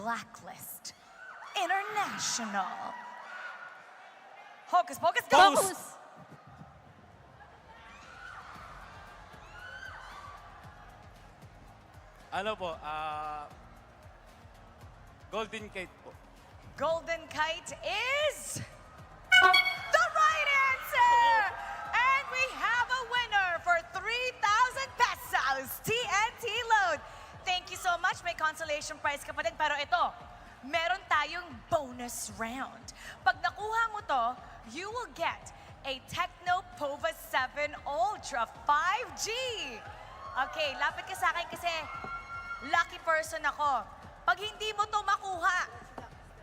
Blacklist International. Hocus Pocus, go! Focus. Ano po, ah... Golden Kate po. Golden Kite is Thank you so much. May consolation prize ka pa din. Pero ito, meron tayong bonus round. Pag nakuha mo to, you will get a Tecno Pova 7 Ultra 5G. Okay, lapit ka sa akin kasi lucky person ako. Pag hindi mo to makuha,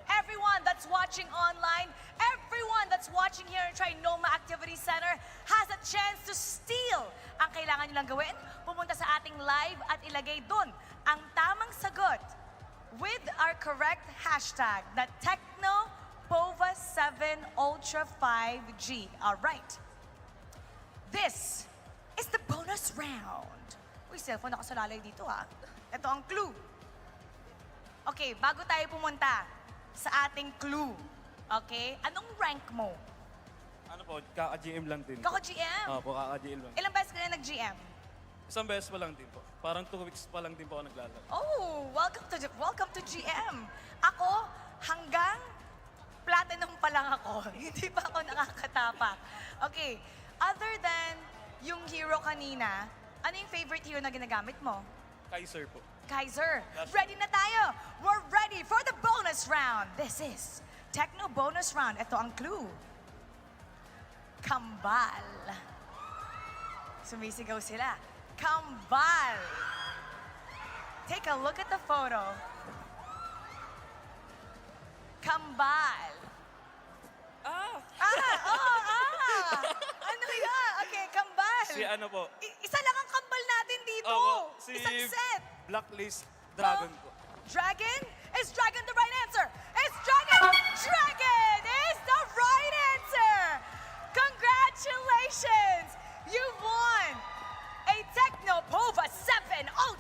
everyone that's watching online, everyone that's watching here in Trinoma Activity Center chance to steal. Ang kailangan nyo lang gawin, pumunta sa ating live at ilagay dun ang tamang sagot with our correct hashtag na Techno Pova 7 Ultra 5G. All right. This is the bonus round. Uy, cellphone nakasalalay dito ah. Ito ang clue. Okay, bago tayo pumunta sa ating clue. Okay? Anong rank mo? Ano po, kaka-GM lang din. Kako GM. Opo, kaka-GM lang. Ilang beses ka na nag-GM? Isang beses pa lang din po. Parang two weeks pa lang din po ako naglalaro. Oh, welcome to welcome to GM. Ako hanggang platinum pa lang ako. Hindi pa ako nakakatapak. Okay, other than yung hero kanina, ano yung favorite hero na ginagamit mo? Kaiser po. Kaiser, ready na tayo. We're ready for the bonus round. This is Techno Bonus Round. Ito ang clue. Kambal. Sumisigaw sila. Kambal. Take a look at the photo. Kambal. Ah! Ah, oh, ah. Ano yan? Okay, kambal. Si ano po? I- isa lang ang kambal natin dito. Opo, si Isang set. Blacklist Dragon Oh, po. Dragon? Is Dragon the right answer? Is Dragon? Dragon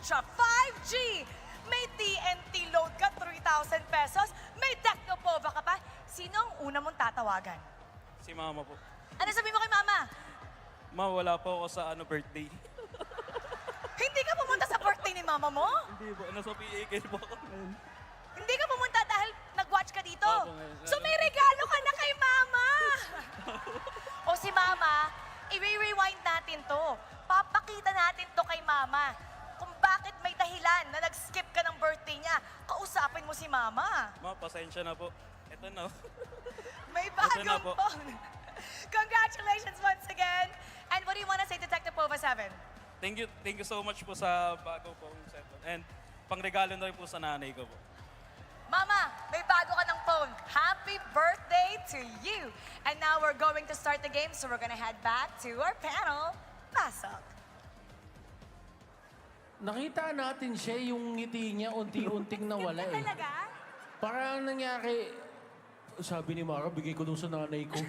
7 Ultra 5G! May TNT load ka, 3,000 pesos. May Techno Pova ka pa. Sino ang una mong tatawagan? Si Mama po. Ano sabi mo kay Mama? Ma, wala po ako sa ano birthday. Hindi ka pumunta sa birthday ni Mama mo? Hindi po, nasa PAK po ako. Hindi ka pumunta dahil nag-watch ka dito. Opo, ngayon. So may regalo ka na kay Mama. o si Mama, i-rewind natin to. Papakita natin to kay Mama. Bakit may dahilan na nag-skip ka ng birthday niya, kausapin mo si Mama. Ma, pasensya na po. Ito na. May bagong po. phone. Congratulations once again. And what do you want to say to Detective Pova 7? thank you, thank you so much po sa bago pong cellphone. And pangregalo na rin po sa nanay ko po. Mama, may bago ka ng phone. Happy birthday to you! And now we're going to start the game, so we're gonna head back to our panel. Pasok. Nakita natin siya, yung ngiti niya unti-unting nawala eh. Talaga? Parang nangyari, sabi ni Mara, bigay ko dun sa nanay ko.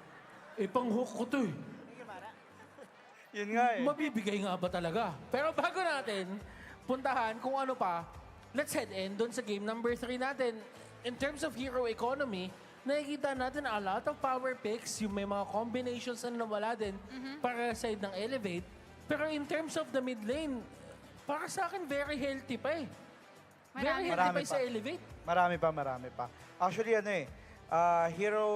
eh, pang-hook ko to eh. Yun nga eh. Mabibigay nga ba talaga? Pero bago natin puntahan kung ano pa, let's head in doon sa game number 3 natin. In terms of hero economy, nakikita natin a lot of power picks, yung may mga combinations na nawala din para sa side ng elevate. Pero in terms of the mid lane, para sa akin very healthy pa eh. Very healthy Marami pa, sa pa. elevate. Marami pa, marami pa. Actually, ano eh, ah, hero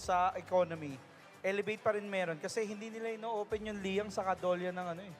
sa economy, elevate pa rin meron kasi hindi nila ino-open yung liyang sa kadolya ng ano eh.